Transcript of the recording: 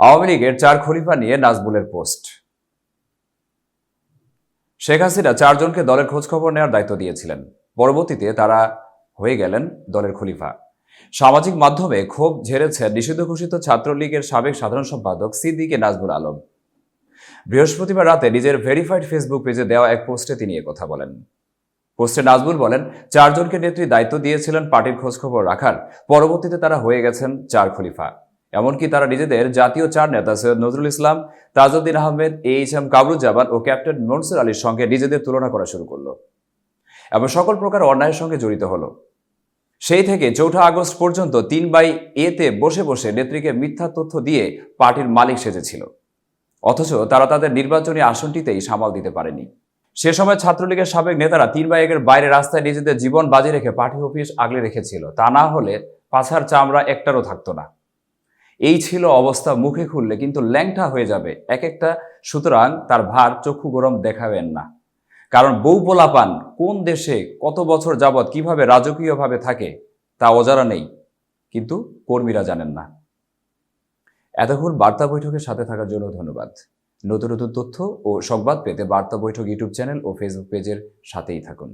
আওয়ামী লীগের চার খলিফা নিয়ে নাজবুলের পোস্ট। শেখ হাসিনা চারজনকে দলের খোঁজখবর নেওয়ার দায়িত্ব দিয়েছিলেন। পরবর্তীতে তারা হয়ে গেলেন দলের খলিফা। সামাজিক মাধ্যমে ক্ষোভ ঝেড়েছেন নিষিদ্ধ ঘোষিত ছাত্রলীগের সাবেক সাধারণ সম্পাদক সিদ্দিকে নাজবুল আলম। বৃহস্পতিবার রাতে নিজের ভেরিফাইড ফেসবুক পেজে দেওয়া এক পোস্টে তিনি কথা বলেন। পোস্টে নাজবুল বলেন, চারজনকে নেত্রী দায়িত্ব দিয়েছিলেন, পার্টির খোঁজখবর রাখার। পরবর্তীতে তারা হয়ে গেছেন চার খলিফা। এমনকি তারা নিজেদের জাতীয় চার নেতা Syed Nazrul Islam, Tajuddin Ahmed, A H M Kamaruzzaman O captain Mansur আলীর সঙ্গে নিজেদের তুলনা করা শুরু করল এবং সকল প্রকার অন্যায়ের সঙ্গে জড়িত হলো। সেই থেকে চৌঠা আগস্ট পর্যন্ত তিন বাই এতে বসে বসে নেত্রীকে মিথ্যা তথ্য দিয়ে পার্টির মালিক সেজেছিল। অথচ তারা তাদের নির্বাচনী আসনটিতেই সামাল দিতে পারেনি। সে সময় ছাত্রলীগের সাবেক নেতারা তিন বাই একের বাইরে রাস্তায় নিজেদের জীবন বাজি রেখে পার্টি অফিস আগলে রেখেছিল। তা না হলে পাছার চামড়া একটারও থাকতো না। এই ছিল অবস্থা মুখে খুললে, কিন্তু ল্যাংটা হয়ে যাবে। এক একটা সুতরাং তার ভার চক্ষু গরম দেখাবেন না। কারণ বউ পোলাপান কোন দেশে কত বছর যাবৎ কীভাবে রাজকীয়ভাবে থাকে তা অজানা নেই, কিন্তু কর্মীরা জানেন না। এতক্ষণ বার্তা বৈঠকের সাথে থাকার জন্য ধন্যবাদ। নতুন নতুন তথ্য ও সংবাদ পেতে বার্তা বৈঠক ইউটিউব চ্যানেল ও ফেসবুক পেজের সাথেই থাকুন।